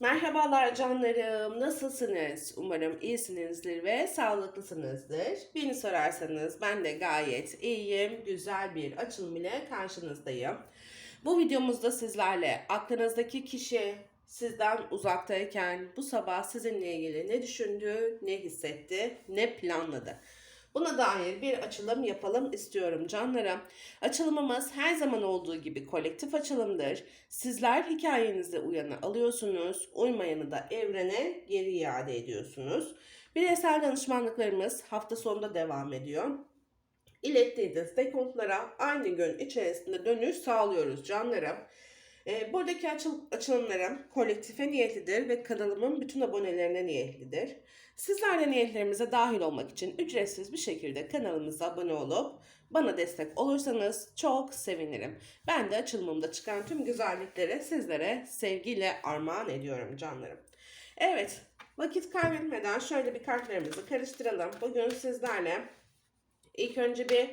Merhabalar canlarım, nasılsınız? Umarım iyisinizdir ve sağlıklısınızdır. Beni sorarsanız ben de gayet iyiyim, güzel bir açılım ile karşınızdayım. Bu videomuzda sizlerle aklınızdaki kişi sizden uzaktayken bu sabah sizinle ilgili ne düşündü, ne hissetti, ne planladı? Buna dair bir açılım yapalım istiyorum canlarım. Açılımımız her zaman olduğu gibi kolektif açılımdır. Sizler hikayenizde uyanı alıyorsunuz, uymayanı da evrene geri iade ediyorsunuz. Bireysel danışmanlıklarımız hafta sonunda devam ediyor. İlettiğiniz dekontlara aynı gün içerisinde dönüş sağlıyoruz canlarım. Ee, buradaki açıl açılımlarım kolektife niyetlidir ve kanalımın bütün abonelerine niyetlidir. Sizler de niyetlerimize dahil olmak için ücretsiz bir şekilde kanalımıza abone olup bana destek olursanız çok sevinirim. Ben de açılımımda çıkan tüm güzellikleri sizlere sevgiyle armağan ediyorum canlarım. Evet, vakit kaybetmeden şöyle bir kartlarımızı karıştıralım. Bugün sizlerle ilk önce bir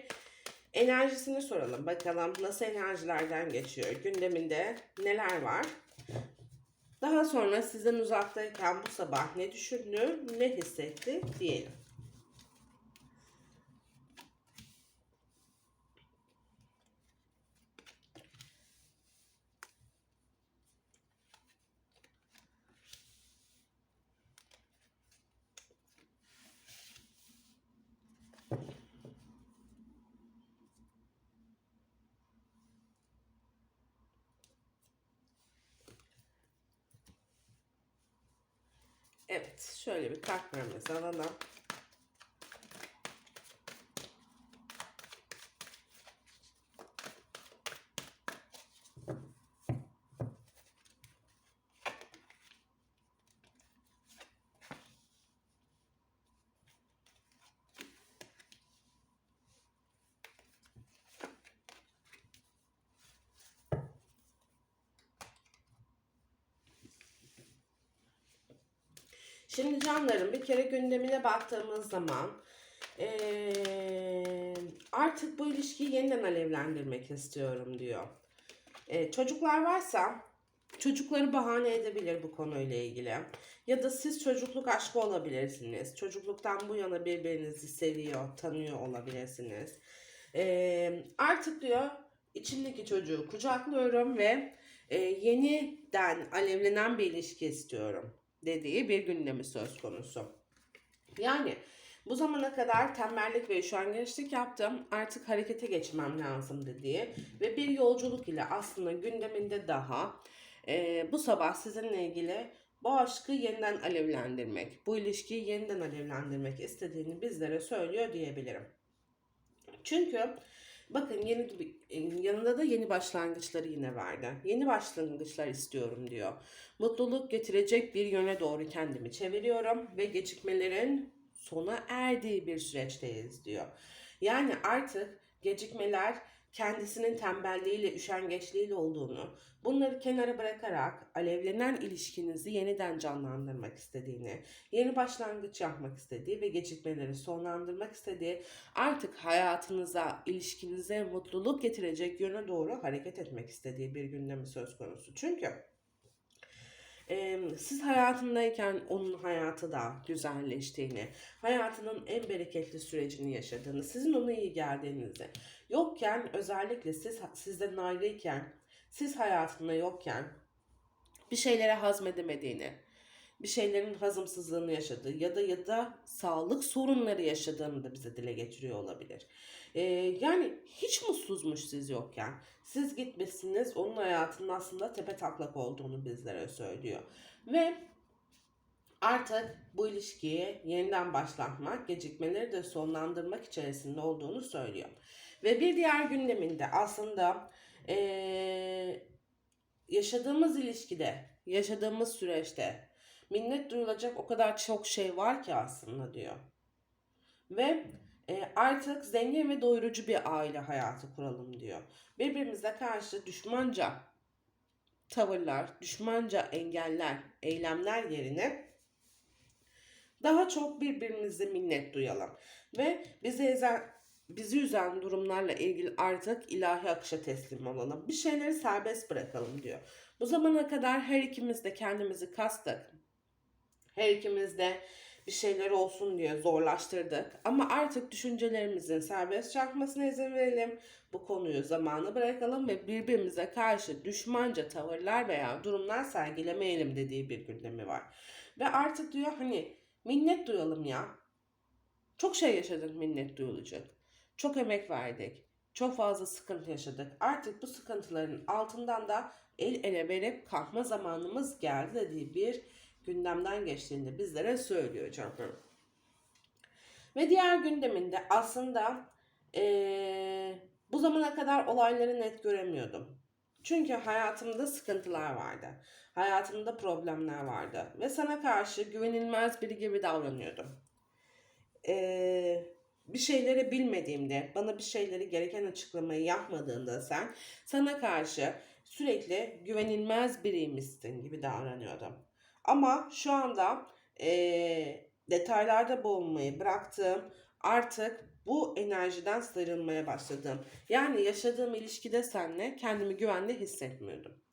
enerjisini soralım. Bakalım nasıl enerjilerden geçiyor, gündeminde neler var. Daha sonra sizden uzaktayken bu sabah ne düşündü, ne hissetti diyelim. Evet, şöyle bir kartlarımızı alalım. Şimdi canlarım kere gündemine baktığımız zaman eee, artık bu ilişkiyi yeniden alevlendirmek istiyorum diyor. Eee, çocuklar varsa çocukları bahane edebilir bu konuyla ilgili. Ya da siz çocukluk aşkı olabilirsiniz. Çocukluktan bu yana birbirinizi seviyor, tanıyor olabilirsiniz. Eee, artık diyor içimdeki çocuğu kucaklıyorum ve e, yeniden alevlenen bir ilişki istiyorum dediği bir gündemi söz konusu. Yani bu zamana kadar tembellik ve üşengeçlik yaptım. Artık harekete geçmem lazım dediği ve bir yolculuk ile aslında gündeminde daha e, bu sabah sizinle ilgili bu aşkı yeniden alevlendirmek, bu ilişkiyi yeniden alevlendirmek istediğini bizlere söylüyor diyebilirim. Çünkü bakın yeni yanında da yeni başlangıçları yine verdi. Yeni başlangıçlar istiyorum diyor. Mutluluk getirecek bir yöne doğru kendimi çeviriyorum ve gecikmelerin sona erdiği bir süreçteyiz diyor. Yani artık gecikmeler kendisinin tembelliğiyle, üşengeçliğiyle olduğunu, bunları kenara bırakarak alevlenen ilişkinizi yeniden canlandırmak istediğini, yeni başlangıç yapmak istediği ve gecikmeleri sonlandırmak istediği, artık hayatınıza, ilişkinize mutluluk getirecek yöne doğru hareket etmek istediği bir gündemi söz konusu. Çünkü siz hayatındayken onun hayatı da güzelleştiğini, hayatının en bereketli sürecini yaşadığını, sizin ona iyi geldiğinizi, yokken özellikle siz sizden ayrıyken, siz hayatında yokken bir şeylere hazmedemediğini, bir şeylerin hazımsızlığını yaşadığı ya da ya da sağlık sorunları yaşadığını da bize dile getiriyor olabilir. Ee, yani hiç mutsuzmuş siz yokken. Siz gitmişsiniz onun hayatının aslında tepe taklak olduğunu bizlere söylüyor. Ve artık bu ilişkiyi yeniden başlatmak, gecikmeleri de sonlandırmak içerisinde olduğunu söylüyor. Ve bir diğer gündeminde aslında ee, yaşadığımız ilişkide, yaşadığımız süreçte minnet duyulacak o kadar çok şey var ki aslında diyor. Ve e, artık zengin ve doyurucu bir aile hayatı kuralım diyor. Birbirimize karşı düşmanca tavırlar, düşmanca engeller, eylemler yerine daha çok birbirimize minnet duyalım. Ve bizi ezen, bizi üzen durumlarla ilgili artık ilahi akışa teslim olalım. Bir şeyleri serbest bırakalım diyor. Bu zamana kadar her ikimiz de kendimizi kastık. Her ikimiz de bir şeyler olsun diye zorlaştırdık. Ama artık düşüncelerimizin serbest çarpmasına izin verelim. Bu konuyu zamanı bırakalım ve birbirimize karşı düşmanca tavırlar veya durumlar sergilemeyelim dediği bir gündemi var. Ve artık diyor hani minnet duyalım ya. Çok şey yaşadık minnet duyulacak. Çok emek verdik. Çok fazla sıkıntı yaşadık. Artık bu sıkıntıların altından da el ele verip kalkma zamanımız geldi dediği bir gündemden geçtiğini bizlere söylüyor canım. Ve diğer gündeminde aslında eee, bu zamana kadar olayları net göremiyordum. Çünkü hayatımda sıkıntılar vardı. Hayatımda problemler vardı. Ve sana karşı güvenilmez biri gibi davranıyordum. Eee, bir şeyleri bilmediğimde, bana bir şeyleri gereken açıklamayı yapmadığında sen, sana karşı sürekli güvenilmez biriymişsin gibi davranıyordum. Ama şu anda eee, detaylarda boğulmayı bıraktım. Artık bu enerjiden sıyrılmaya başladım. Yani yaşadığım ilişkide seninle kendimi güvende hissetmiyordum.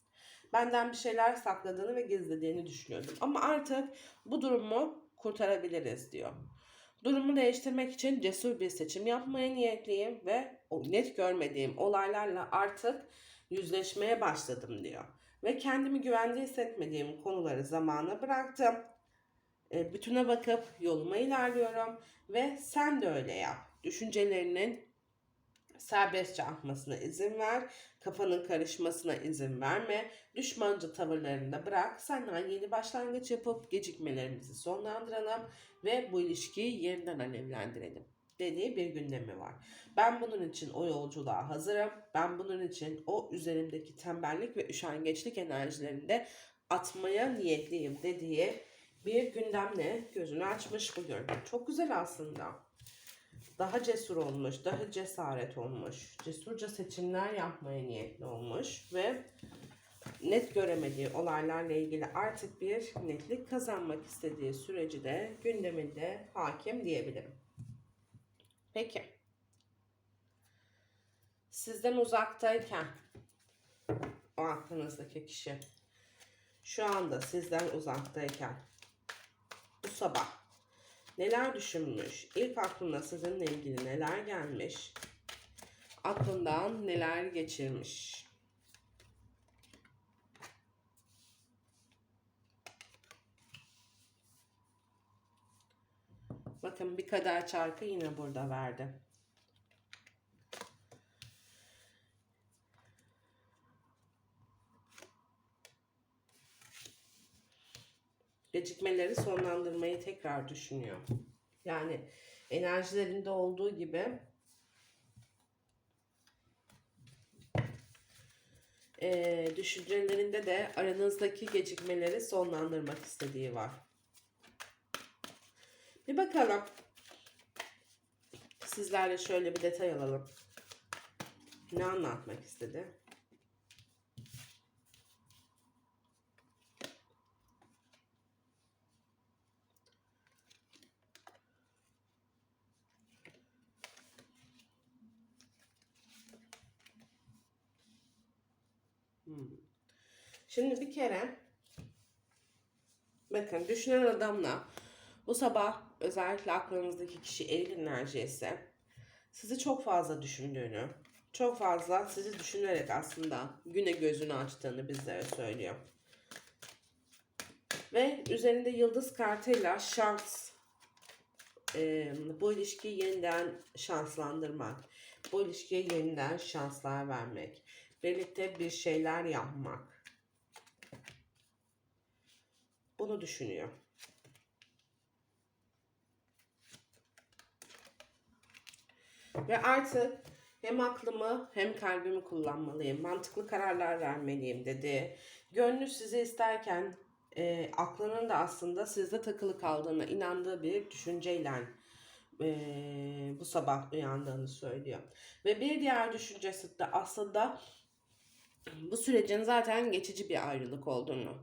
Benden bir şeyler sakladığını ve gizlediğini düşünüyordum. Ama artık bu durumu kurtarabiliriz diyor. Durumu değiştirmek için cesur bir seçim yapmaya niyetliyim ve o net görmediğim olaylarla artık yüzleşmeye başladım diyor. Ve kendimi güvende hissetmediğim konuları zamana bıraktım. E, bütüne bakıp yoluma ilerliyorum. Ve sen de öyle yap. Düşüncelerinin serbestçe akmasına izin ver, kafanın karışmasına izin verme, düşmanca tavırlarını bırak, senden yeni başlangıç yapıp gecikmelerimizi sonlandıralım ve bu ilişkiyi yeniden alevlendirelim dediği bir gündemi var. Ben bunun için o yolculuğa hazırım. Ben bunun için o üzerimdeki tembellik ve üşengeçlik enerjilerini de atmaya niyetliyim dediği bir gündemle gözünü açmış bugün. Çok güzel aslında. Daha cesur olmuş, daha cesaret olmuş, cesurca seçimler yapmaya niyetli olmuş ve net göremediği olaylarla ilgili artık bir netlik kazanmak istediği süreci de gündeminde hakim diyebilirim. Peki. Sizden uzaktayken o aklınızdaki kişi şu anda sizden uzaktayken bu sabah neler düşünmüş? İlk aklına sizinle ilgili neler gelmiş? Aklından neler geçirmiş? Bakın bir kader çarkı yine burada verdi. Gecikmeleri sonlandırmayı tekrar düşünüyor. Yani enerjilerinde olduğu gibi eee, düşüncelerinde de aranızdaki gecikmeleri sonlandırmak istediği var. Bir bakalım. Sizlerle şöyle bir detay alalım. Ne anlatmak istedi? Hmm. Şimdi bir kere bakın düşünen adamla bu sabah özellikle aklınızdaki kişi eril enerji ise sizi çok fazla düşündüğünü, çok fazla sizi düşünerek aslında güne gözünü açtığını bizlere söylüyor. Ve üzerinde yıldız kartıyla şans, e, bu ilişkiyi yeniden şanslandırmak, bu ilişkiye yeniden şanslar vermek, birlikte bir şeyler yapmak. Bunu düşünüyor. Ve artık hem aklımı hem kalbimi kullanmalıyım. Mantıklı kararlar vermeliyim dedi. Gönlü sizi isterken e, aklının da aslında sizde takılı kaldığına inandığı bir düşünceyle e, bu sabah uyandığını söylüyor. Ve bir diğer düşüncesi de aslında bu sürecin zaten geçici bir ayrılık olduğunu,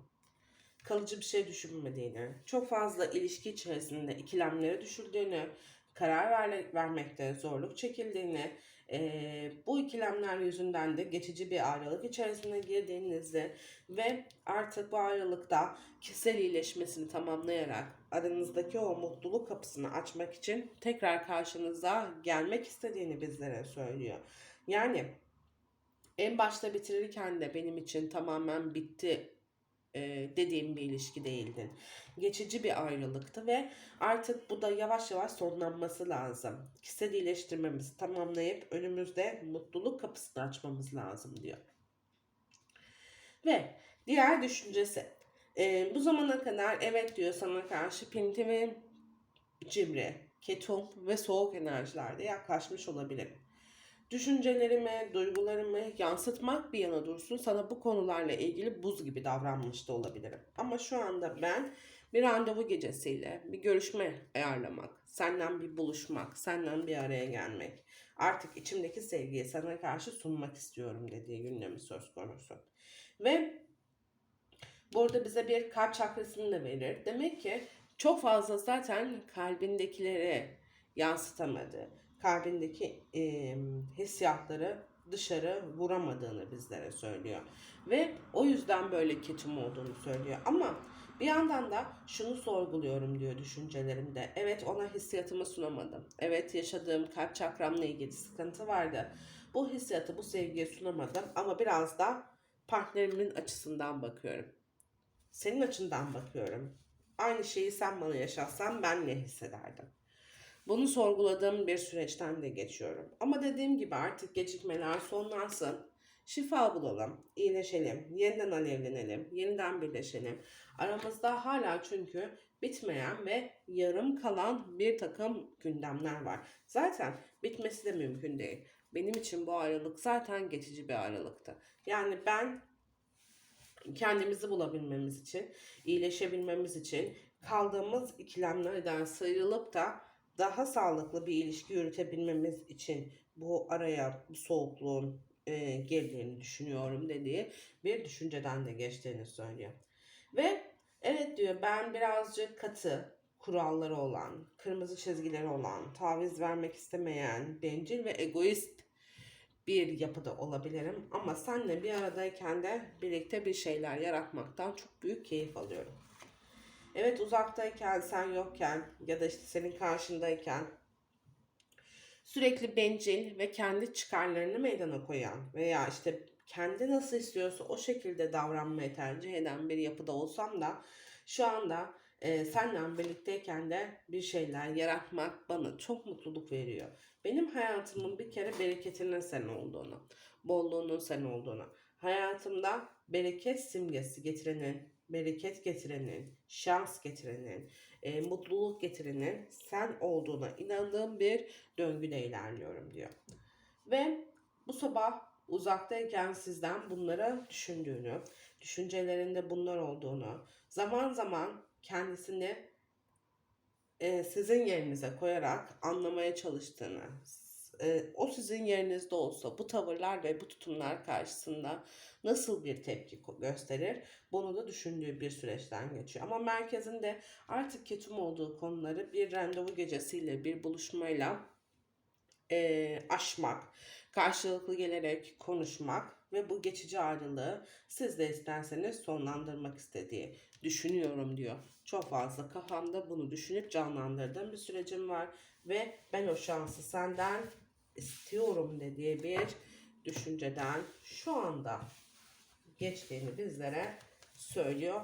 kalıcı bir şey düşünmediğini, çok fazla ilişki içerisinde ikilemlere düşüldüğünü, karar ver vermekte zorluk çekildiğini, Ee, bu ikilemler yüzünden de geçici bir ayrılık içerisine girdiğinizde ve artık bu ayrılıkta kişisel iyileşmesini tamamlayarak aranızdaki o mutluluk kapısını açmak için tekrar karşınıza gelmek istediğini bizlere söylüyor. Yani en başta bitirirken de benim için tamamen bitti e, dediğim bir ilişki değildi. Geçici bir ayrılıktı ve artık bu da yavaş yavaş sonlanması lazım. Kişisel iyileştirmemizi tamamlayıp önümüzde mutluluk kapısını açmamız lazım diyor. Ve diğer düşüncesi. e, bu zamana kadar evet diyor sana karşı pinti ve cimri, ketum ve soğuk enerjilerde yaklaşmış olabilirim düşüncelerimi, duygularımı yansıtmak bir yana dursun sana bu konularla ilgili buz gibi davranmış da olabilirim. Ama şu anda ben bir randevu gecesiyle bir görüşme ayarlamak, senden bir buluşmak, senden bir araya gelmek, artık içimdeki sevgiyi sana karşı sunmak istiyorum dediği gündemi söz konusu. Ve burada bize bir kalp çakrasını da verir. Demek ki çok fazla zaten kalbindekileri yansıtamadı kalbindeki e, hissiyatları dışarı vuramadığını bizlere söylüyor. Ve o yüzden böyle ketum olduğunu söylüyor. Ama bir yandan da şunu sorguluyorum diyor düşüncelerimde. Evet ona hissiyatımı sunamadım. Evet yaşadığım kalp çakramla ilgili sıkıntı vardı. Bu hissiyatı, bu sevgiyi sunamadım ama biraz da partnerimin açısından bakıyorum. Senin açından bakıyorum. Aynı şeyi sen bana yaşatsan ben ne hissederdim? Bunu sorguladığım bir süreçten de geçiyorum. Ama dediğim gibi artık gecikmeler sonlansın. Şifa bulalım, iyileşelim, yeniden alevlenelim, yeniden birleşelim. Aramızda hala çünkü bitmeyen ve yarım kalan bir takım gündemler var. Zaten bitmesi de mümkün değil. Benim için bu ayrılık zaten geçici bir ayrılıktı. Yani ben kendimizi bulabilmemiz için, iyileşebilmemiz için kaldığımız ikilemlerden sıyrılıp da daha sağlıklı bir ilişki yürütebilmemiz için bu araya bu soğukluğun e, girdiğini düşünüyorum dediği bir düşünceden de geçtiğini söylüyor. Ve evet diyor ben birazcık katı kuralları olan, kırmızı çizgileri olan, taviz vermek istemeyen, bencil ve egoist bir yapıda olabilirim. Ama senle bir aradayken de birlikte bir şeyler yaratmaktan çok büyük keyif alıyorum. Evet uzaktayken, sen yokken ya da işte senin karşındayken sürekli bencil ve kendi çıkarlarını meydana koyan veya işte kendi nasıl istiyorsa o şekilde davranmayı tercih eden bir yapıda olsam da şu anda e, senden birlikteyken de bir şeyler yaratmak bana çok mutluluk veriyor. Benim hayatımın bir kere bereketinin sen olduğunu, bolluğunun sen olduğunu, hayatımda bereket simgesi getirenin, bereket getirenin, şans getirenin, e, mutluluk getirenin sen olduğuna inandığım bir döngüde ilerliyorum diyor. Ve bu sabah uzaktayken sizden bunları düşündüğünü, düşüncelerinde bunlar olduğunu, zaman zaman kendisini e, sizin yerinize koyarak anlamaya çalıştığını, e, o sizin yerinizde olsa bu tavırlar ve bu tutumlar karşısında nasıl bir tepki gösterir? Bunu da düşündüğü bir süreçten geçiyor. Ama merkezinde artık ketum olduğu konuları bir randevu gecesiyle, bir buluşmayla e, aşmak, karşılıklı gelerek konuşmak ve bu geçici ayrılığı siz de isterseniz sonlandırmak istediği düşünüyorum diyor. Çok fazla kafamda bunu düşünüp canlandırdığım bir sürecim var ve ben o şansı senden istiyorum dediği bir düşünceden şu anda geçtiğini bizlere söylüyor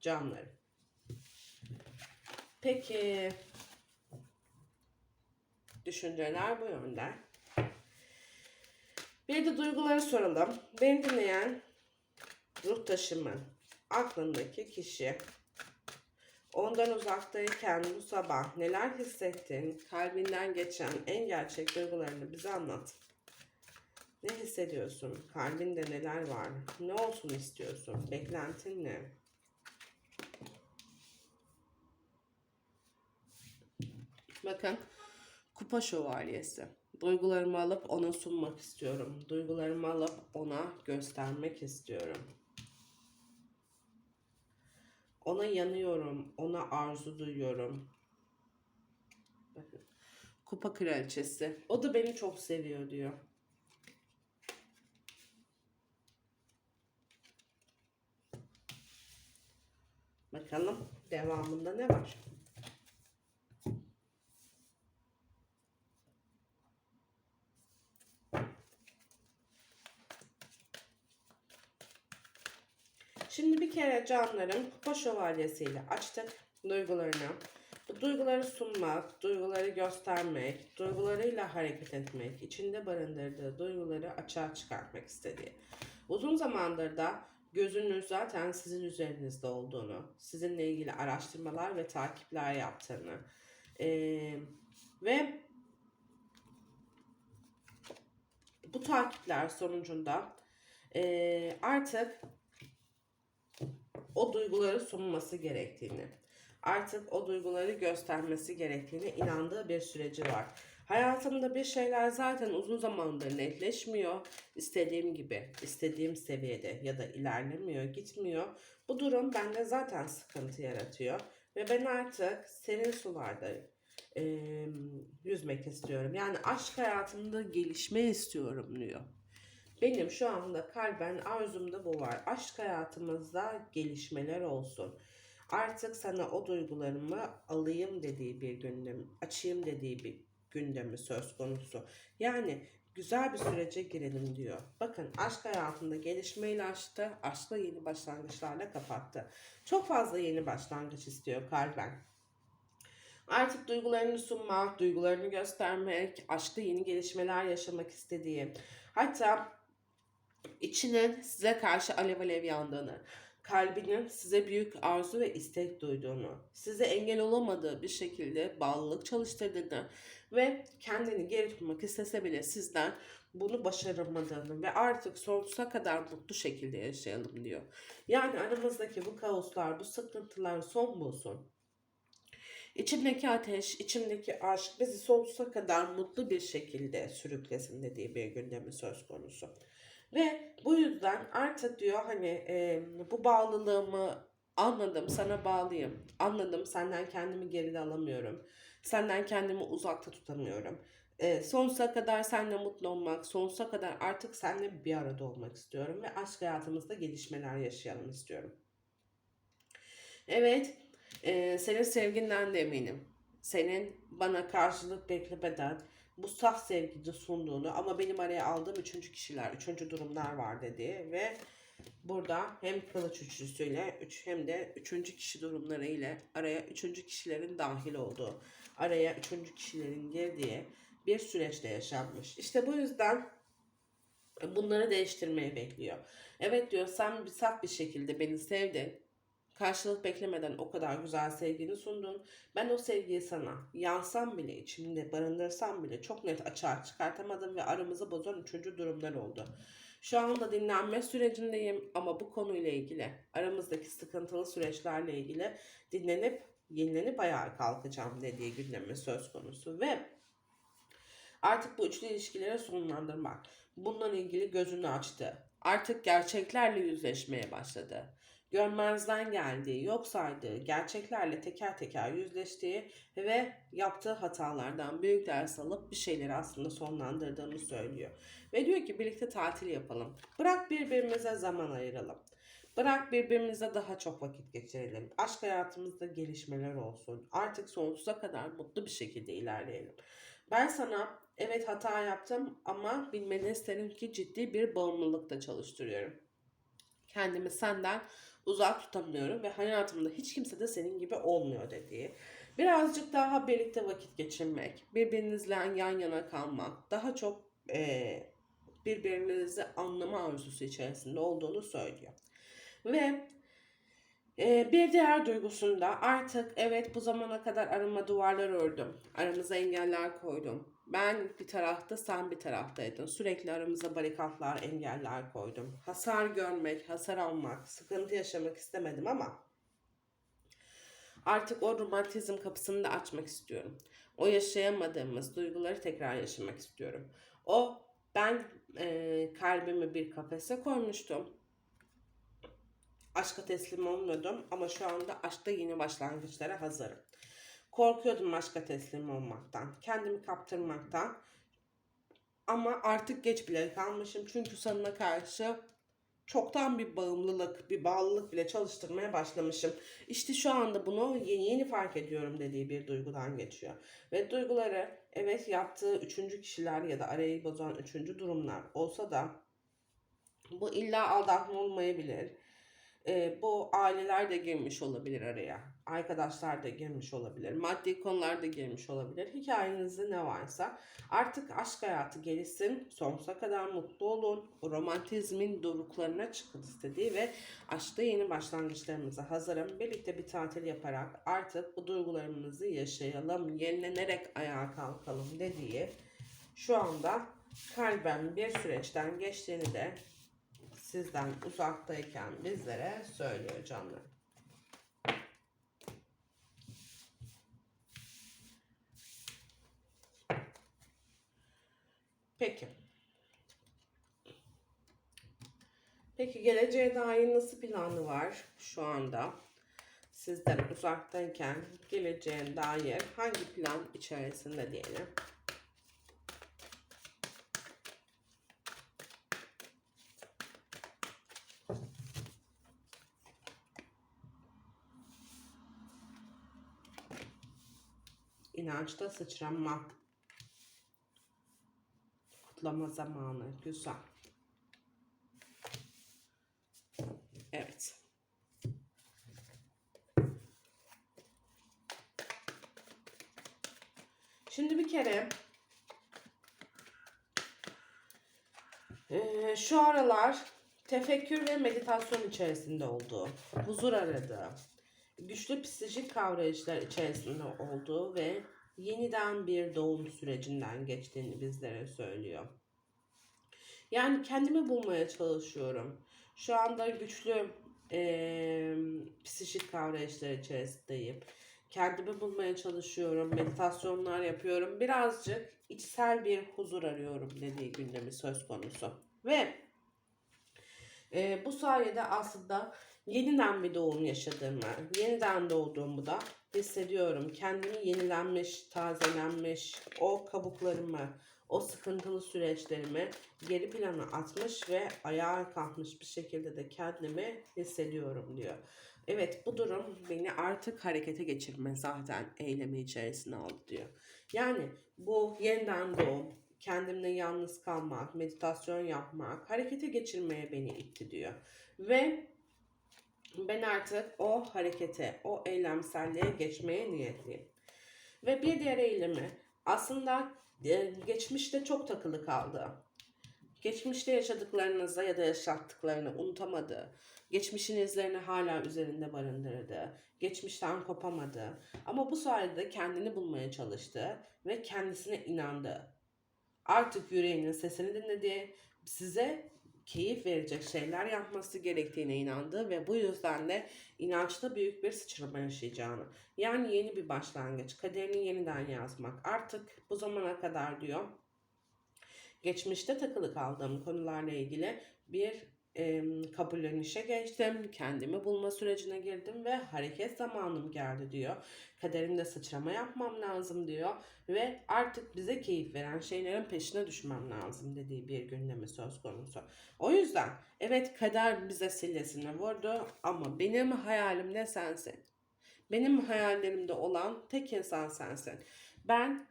canlarım. Peki düşünceler bu yönde. Bir de duyguları soralım. Beni dinleyen ruh taşımın aklındaki kişi Ondan uzaktayken bu sabah neler hissettin? Kalbinden geçen en gerçek duygularını bize anlat. Ne hissediyorsun? Kalbinde neler var? Ne olsun istiyorsun? Beklentin ne? Bakın kupa şövalyesi. Duygularımı alıp ona sunmak istiyorum. Duygularımı alıp ona göstermek istiyorum. Ona yanıyorum, ona arzu duyuyorum. Kupa kraliçesi. O da beni çok seviyor diyor. Bakalım devamında ne var? Şimdi bir kere canların kupa şövalyesiyle açtık duygularını. Duyguları sunmak, duyguları göstermek, duygularıyla hareket etmek, içinde barındırdığı duyguları açığa çıkartmak istediği. Uzun zamandır da gözünüz zaten sizin üzerinizde olduğunu, sizinle ilgili araştırmalar ve takipler yaptığını eee, ve bu takipler sonucunda eee, artık o duyguları sunması gerektiğini, artık o duyguları göstermesi gerektiğine inandığı bir süreci var. Hayatımda bir şeyler zaten uzun zamandır netleşmiyor. İstediğim gibi, istediğim seviyede ya da ilerlemiyor, gitmiyor. Bu durum bende zaten sıkıntı yaratıyor. Ve ben artık serin sularda e, yüzmek istiyorum. Yani aşk hayatımda gelişme istiyorum diyor. Benim şu anda kalben arzumda bu var. Aşk hayatımızda gelişmeler olsun. Artık sana o duygularımı alayım dediği bir gündem, açayım dediği bir gündemi söz konusu. Yani güzel bir sürece girelim diyor. Bakın aşk hayatında gelişmeyle açtı, aşkla yeni başlangıçlarla kapattı. Çok fazla yeni başlangıç istiyor kalben. Artık duygularını sunmak, duygularını göstermek, aşkta yeni gelişmeler yaşamak istediği, hatta içinin size karşı alev alev yandığını, kalbinin size büyük arzu ve istek duyduğunu, size engel olamadığı bir şekilde bağlılık çalıştırdığını ve kendini geri tutmak istese bile sizden bunu başaramadığını ve artık sonsuza kadar mutlu şekilde yaşayalım diyor. Yani aramızdaki bu kaoslar, bu sıkıntılar son bulsun. İçimdeki ateş, içimdeki aşk bizi sonsuza kadar mutlu bir şekilde sürüklesin dediği bir gündemi söz konusu. Ve bu yüzden artık diyor hani e, bu bağlılığımı anladım sana bağlıyım. Anladım senden kendimi geride alamıyorum. Senden kendimi uzakta tutamıyorum. E, sonsuza kadar seninle mutlu olmak, sonsuza kadar artık seninle bir arada olmak istiyorum. Ve aşk hayatımızda gelişmeler yaşayalım istiyorum. Evet, e, senin sevginden de eminim. Senin bana karşılık beklemeden bu saf sevgici sunduğunu ama benim araya aldığım üçüncü kişiler, üçüncü durumlar var dedi ve burada hem kılıç üçlüsüyle üç, hem de üçüncü kişi durumları ile araya üçüncü kişilerin dahil olduğu, araya üçüncü kişilerin girdiği bir süreçte yaşanmış. İşte bu yüzden bunları değiştirmeyi bekliyor. Evet diyor sen bir saf bir şekilde beni sevdin. Karşılık beklemeden o kadar güzel sevgini sundun. Ben o sevgiyi sana yansam bile, içimde barındırsam bile çok net açığa çıkartamadım ve aramızı bozan üçüncü durumlar oldu. Şu anda dinlenme sürecindeyim ama bu konuyla ilgili, aramızdaki sıkıntılı süreçlerle ilgili dinlenip, yenilenip ayağa kalkacağım dediği gündemi söz konusu ve artık bu üçlü ilişkileri sonlandırmak, bununla ilgili gözünü açtı. Artık gerçeklerle yüzleşmeye başladı görmezden geldiği, yok saydığı, gerçeklerle teker teker yüzleştiği ve yaptığı hatalardan büyük ders alıp bir şeyleri aslında sonlandırdığını söylüyor. Ve diyor ki birlikte tatil yapalım. Bırak birbirimize zaman ayıralım. Bırak birbirimize daha çok vakit geçirelim. Aşk hayatımızda gelişmeler olsun. Artık sonsuza kadar mutlu bir şekilde ilerleyelim. Ben sana evet hata yaptım ama bilmeni isterim ki ciddi bir bağımlılıkta çalıştırıyorum. Kendimi senden uzak tutamıyorum ve hayatımda hiç kimse de senin gibi olmuyor dediği. Birazcık daha birlikte vakit geçirmek, birbirinizle yan yana kalmak, daha çok e, birbirinizi anlama arzusu içerisinde olduğunu söylüyor. Ve e, bir diğer duygusunda artık evet bu zamana kadar arama duvarlar ördüm. Aramıza engeller koydum. Ben bir tarafta sen bir taraftaydın. Sürekli aramıza barikatlar, engeller koydum. Hasar görmek, hasar almak, sıkıntı yaşamak istemedim ama artık o romantizm kapısını da açmak istiyorum. O yaşayamadığımız duyguları tekrar yaşamak istiyorum. O ben e, kalbimi bir kafese koymuştum. Aşka teslim olmuyordum ama şu anda aşkta yeni başlangıçlara hazırım. Korkuyordum aşka teslim olmaktan, kendimi kaptırmaktan. Ama artık geç bile kalmışım çünkü sana karşı çoktan bir bağımlılık, bir bağlılık bile çalıştırmaya başlamışım. İşte şu anda bunu yeni yeni fark ediyorum dediği bir duygudan geçiyor. Ve duyguları evet yaptığı üçüncü kişiler ya da arayı bozan üçüncü durumlar olsa da bu illa aldatma olmayabilir. Ee, bu aileler de girmiş olabilir araya. Arkadaşlar da girmiş olabilir. Maddi konular da girmiş olabilir. Hikayenizde ne varsa artık aşk hayatı gelişsin. Sonsuza kadar mutlu olun. Romantizmin doruklarına çıkın istediği ve aşkta yeni başlangıçlarımıza hazırım. Birlikte bir tatil yaparak artık bu duygularımızı yaşayalım. Yenilenerek ayağa kalkalım dediği şu anda kalben bir süreçten geçtiğini de sizden uzaktayken bizlere söylüyor canlar. Peki. Peki geleceğe dair nasıl planı var şu anda? Sizden uzaktayken geleceğe dair hangi plan içerisinde diyelim? İnançta sıçranma. Kutlama zamanı. Güzel. Evet. Şimdi bir kere eee, şu aralar tefekkür ve meditasyon içerisinde olduğu, huzur aradığı, güçlü psikolojik kavrayışlar içerisinde olduğu ve yeniden bir doğum sürecinden geçtiğini bizlere söylüyor. Yani kendimi bulmaya çalışıyorum. Şu anda güçlü eee psikolojik kavrayışlar içerisindeyim. Kendimi bulmaya çalışıyorum. Meditasyonlar yapıyorum. Birazcık içsel bir huzur arıyorum dediği gündemi söz konusu. Ve e, bu sayede aslında yeniden bir doğum yaşadığımı, yeniden doğduğumu da hissediyorum. Kendimi yenilenmiş, tazelenmiş, o kabuklarımı, o sıkıntılı süreçlerimi geri plana atmış ve ayağa kalkmış bir şekilde de kendimi hissediyorum diyor. Evet bu durum beni artık harekete geçirme zaten eylemi içerisine aldı diyor. Yani bu yeniden doğum, kendimle yalnız kalmak, meditasyon yapmak, harekete geçirmeye beni itti diyor. Ve ben artık o harekete, o eylemselliğe geçmeye niyetliyim. Ve bir diğer eylemi aslında e, geçmişte çok takılı kaldı. Geçmişte yaşadıklarınızda ya da yaşattıklarını unutamadı. Geçmişin izlerini hala üzerinde barındırdı. Geçmişten kopamadı. Ama bu sayede kendini bulmaya çalıştı ve kendisine inandı. Artık yüreğinin sesini dinledi. Size keyif verecek şeyler yapması gerektiğine inandı ve bu yüzden de inançta büyük bir sıçrama yaşayacağını. Yani yeni bir başlangıç, kaderini yeniden yazmak. Artık bu zamana kadar diyor geçmişte takılı kaldığım konularla ilgili bir e, kabullenişe geçtim. Kendimi bulma sürecine girdim ve hareket zamanım geldi diyor. Kaderimde sıçrama yapmam lazım diyor. Ve artık bize keyif veren şeylerin peşine düşmem lazım dediği bir gündemi söz konusu. O yüzden evet kader bize sillesini vurdu ama benim hayalim ne sensin. Benim hayallerimde olan tek insan sensin. Ben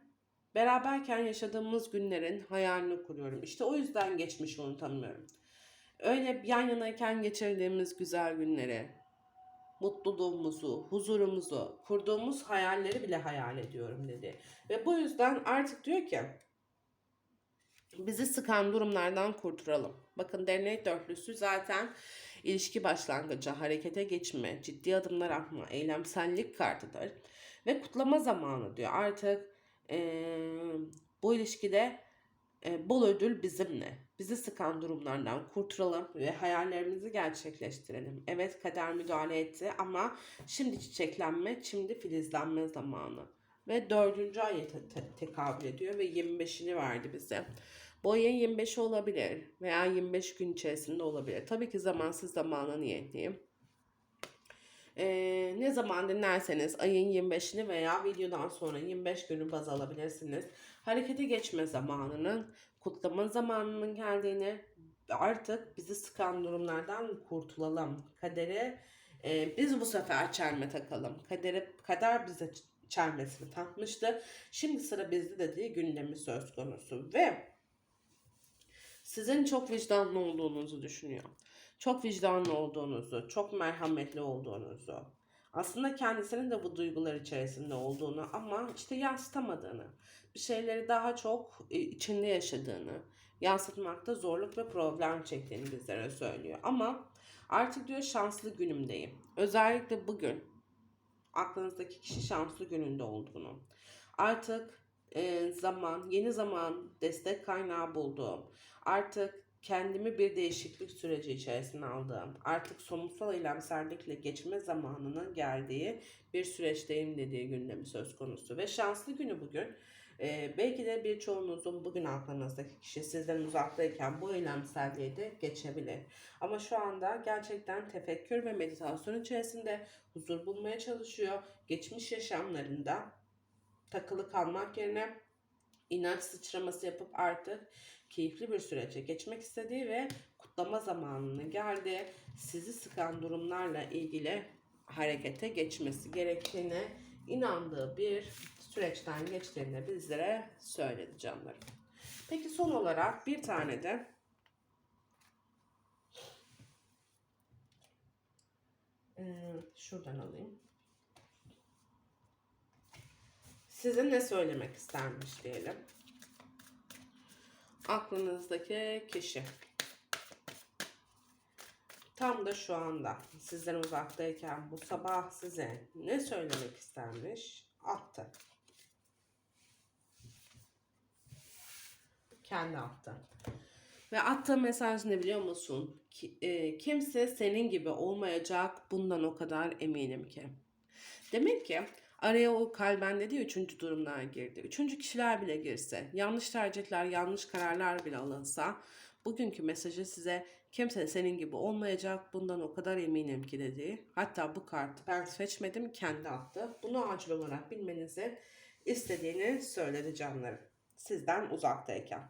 beraberken yaşadığımız günlerin hayalini kuruyorum. İşte o yüzden geçmişi unutamıyorum. Öyle yan yanayken geçirdiğimiz güzel günleri, mutluluğumuzu, huzurumuzu, kurduğumuz hayalleri bile hayal ediyorum dedi. Ve bu yüzden artık diyor ki bizi sıkan durumlardan kurtulalım. Bakın dernek dörtlüsü zaten ilişki başlangıcı, harekete geçme, ciddi adımlar atma, eylemsellik kartıdır. Ve kutlama zamanı diyor. Artık eee, bu ilişkide bol ödül bizimle. Bizi sıkan durumlardan kurtulalım ve hayallerimizi gerçekleştirelim. Evet kader müdahale etti ama şimdi çiçeklenme, şimdi filizlenme zamanı. Ve dördüncü aya te- te- tekabül ediyor ve 25'ini verdi bize. Bu ayın 25'i olabilir veya 25 gün içerisinde olabilir. Tabii ki zamansız zamana niyetliyim. Ee, ne zaman dinlerseniz ayın 25'ini veya videodan sonra 25 günü baz alabilirsiniz. Harekete geçme zamanının, kutlama zamanının geldiğini artık bizi sıkan durumlardan kurtulalım. Kadere e, biz bu sefer çelme takalım. Kadere, kader bize çelmesini takmıştı. Şimdi sıra bizde dediği gündemi söz konusu ve sizin çok vicdanlı olduğunuzu düşünüyor. Çok vicdanlı olduğunuzu, çok merhametli olduğunuzu, aslında kendisinin de bu duygular içerisinde olduğunu ama işte yansıtamadığını, bir şeyleri daha çok e, içinde yaşadığını, yansıtmakta zorluk ve problem çektiğini bizlere söylüyor. Ama artık diyor şanslı günümdeyim. Özellikle bugün aklınızdaki kişi şanslı gününde olduğunu. Artık e, zaman, yeni zaman destek kaynağı bulduğum, artık kendimi bir değişiklik süreci içerisine aldığım, artık somutsal eylemsellikle geçme zamanının geldiği bir süreçteyim dediği gündemi söz konusu. Ve şanslı günü bugün. Ee, belki de birçoğunuzun bugün aklınızdaki kişi sizden uzaktayken bu eylemselliğe de geçebilir. Ama şu anda gerçekten tefekkür ve meditasyon içerisinde huzur bulmaya çalışıyor. Geçmiş yaşamlarında takılı kalmak yerine inanç sıçraması yapıp artık keyifli bir sürece geçmek istediği ve kutlama zamanının geldi. Sizi sıkan durumlarla ilgili harekete geçmesi gerektiğine inandığı bir süreçten geçtiğini bizlere söyledi canlarım. Peki son olarak bir tane de Ee, şuradan alayım. Size ne söylemek istermiş diyelim. Aklınızdaki kişi. Tam da şu anda sizden uzaktayken bu sabah size ne söylemek istermiş? Attı. Kendi attı. Ve attığı mesaj ne biliyor musun? E, kimse senin gibi olmayacak bundan o kadar eminim ki. Demek ki araya o kalben dediği üçüncü durumlar girdi. Üçüncü kişiler bile girse, yanlış tercihler, yanlış kararlar bile alınsa bugünkü mesajı size kimse senin gibi olmayacak bundan o kadar eminim ki dediği. Hatta bu kartı ben seçmedim kendi attı. Bunu acil olarak bilmenizi istediğini söyledi canlarım. Sizden uzaktayken.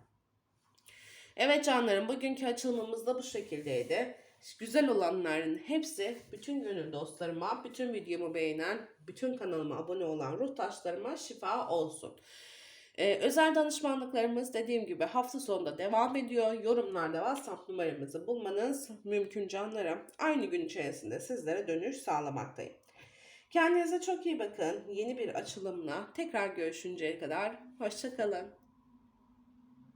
Evet canlarım bugünkü açılımımız da bu şekildeydi. Güzel olanların hepsi bütün gönül dostlarıma, bütün videomu beğenen, bütün kanalıma abone olan ruhtaşlarıma şifa olsun. Ee, özel danışmanlıklarımız dediğim gibi hafta sonunda devam ediyor. Yorumlarda WhatsApp numaramızı bulmanız mümkün canlarım. Aynı gün içerisinde sizlere dönüş sağlamaktayım. Kendinize çok iyi bakın. Yeni bir açılımla tekrar görüşünceye kadar hoşçakalın.